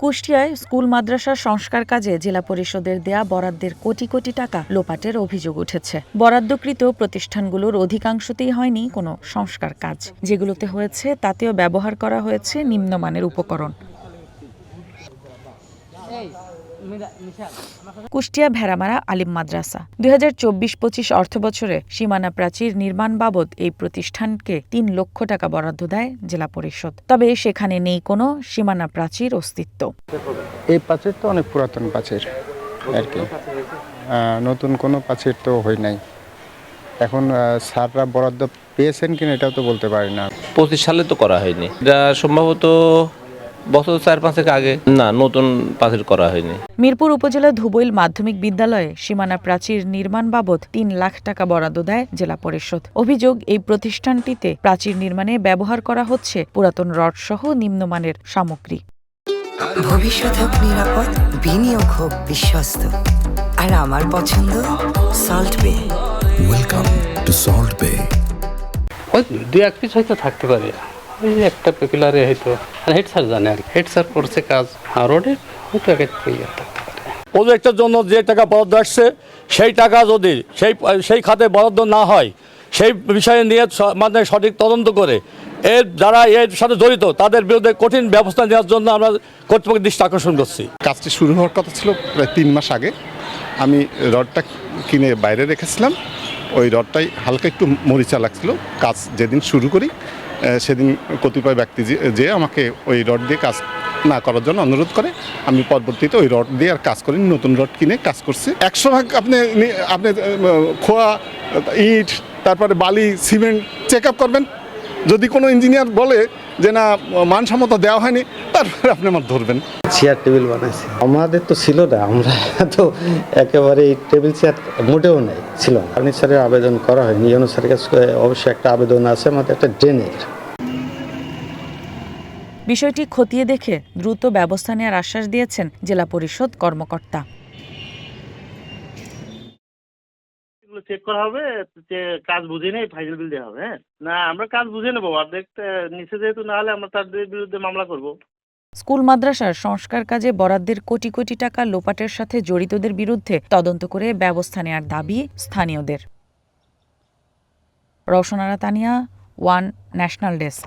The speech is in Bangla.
কুষ্টিয়ায় স্কুল মাদ্রাসার সংস্কার কাজে জেলা পরিষদের দেয়া বরাদ্দের কোটি কোটি টাকা লোপাটের অভিযোগ উঠেছে। বরাদ্দকৃত প্রতিষ্ঠানগুলোর অধিকাংশতেই হয়নি কোনো সংস্কার কাজ। যেগুলোতে হয়েছে তাতেও ব্যবহার করা হয়েছে নিম্নমানের উপকরণ। কুষ্টিয়া ভেড়ামারা আলিম মাদ্রাসা। দুই হাজার চব্বিশ পঁচিশ অর্থ বছরে সীমানা প্রাচীর নির্মাণ বাবদ এই প্রতিষ্ঠানকে তিন লক্ষ টাকা বরাদ্দ দেয় জেলা পরিষদ। তবে সেখানে নেই কোনো সীমানা প্রাচীর অস্তিত্ব। এই প্রাচীর তো অনেক পুরাতন প্রাচীর আর কি আহ, নতুন কোনো প্রাচীর তো হয় নাই। এখন আহ, স্যাররা বরাদ্দ পেয়েছেন কিনা এটাও তো বলতে পারি না। পঁচিশ সালে তো করা হয়নি। এটা সম্ভবত বছর চার পাঁচেক আগে। না নতুন পাখির করা হয়নি। মিরপুর উপজেলা ধুবইল মাধ্যমিক বিদ্যালয়ে সীমানা প্রাচীর নির্মাণ বাবদ তিন লাখ টাকা বরাদ্দ দেয় জেলা পরিষদ। অভিযোগ এই প্রতিষ্ঠানটিতে প্রাচীর নির্মাণে ব্যবহার করা হচ্ছে পুরাতন রড সহ নিম্নমানের সামগ্রী। ভবিষ্যৎ হোক নিরাপদ বিনিয়োগ হোক বিশ্বস্ত। আর আমার পছন্দ সল্ট বে Welcome to Salt Bay. ওই দু এক পিস হয়তো থাকতে পারে। যে একটা পেকুলারে হয়তো। আর হেড স্যার জানে আর হেড স্যার করছে কাজ আর রোডের হয়তো এক প্রজেক্টের জন্য যে টাকা বরাদ্দ আসছে সেই টাকা যদি সেই সেই খাতে বরাদ্দ না হয় সেই বিষয়ে নিয়ে স- মানে সঠিক তদন্ত করে এর যারা এর সাথে জড়িত তাদের বিরুদ্ধে কঠিন ব্যবস্থা নেওয়ার জন্য আমরা কর্তৃপক্ষের দৃষ্টি আকর্ষণ করছি। কাজটি শুরু হওয়ার কথা ছিল প্রায় তিন মাস আগে। আমি রডটা কিনে বাইরে রেখেছিলাম। ওই রডটাই হালকা একটু মরিচা লাগছিল। কাজ যেদিন শুরু করি সেদিন কতিপয় ব্যক্তি যে- আমাকে ওই রড দিয়ে কাজ না করার জন্য অনুরোধ করে, আমি পরবর্তীতে ওই রড দিয়ে আর কাজ করি নতুন রড কিনে কাজ করছি। একশো ভাগ আপনি আপনি খোয়া, ইট, তারপরে বালি, সিমেন্ট চেক করবেন। যদি কোনো ইঞ্জিনিয়ার বলে যে, না, মানসম্মত দেওয়া হয়নি তারপরে আপনি আমার ধরবেন। চেয়ার টেবিল বানাইছে। আমাদের তো ছিল না আমরা তো একেবারে টেবিল চেয়ার মোটেও নেই ছিল ফার্নিচারের আবেদন করা হয়নি কাছে অবশ্যই একটা আবেদন আছে আমাদের একটা ড্রেনের বিষয়টি খতিয়ে দেখে দ্রুত ব্যবস্থা নেওয়ার আশ্বাস দিয়েছেন জেলা পরিষদ কর্মকর্তা। এগুলো চেক করা হবে যে কাজ বুঝে নেই ফাইনাল বিল দেওয়া হবে হ্যাঁ? না আমরা কাজ বুঝে নেব অর্ধেক নিচে যেহেতু না হলে আমরা তাদের বিরুদ্ধে মামলা করব। স্কুল, মাদ্রাসার সংস্কার কাজে বরাদ্দের কোটি কোটি টাকা লোপাটের সাথে জড়িতদের বিরুদ্ধে তদন্ত করে ব্যবস্থা নেয়ার দাবি স্থানীয়দের। Roushanara Tania, one national desk.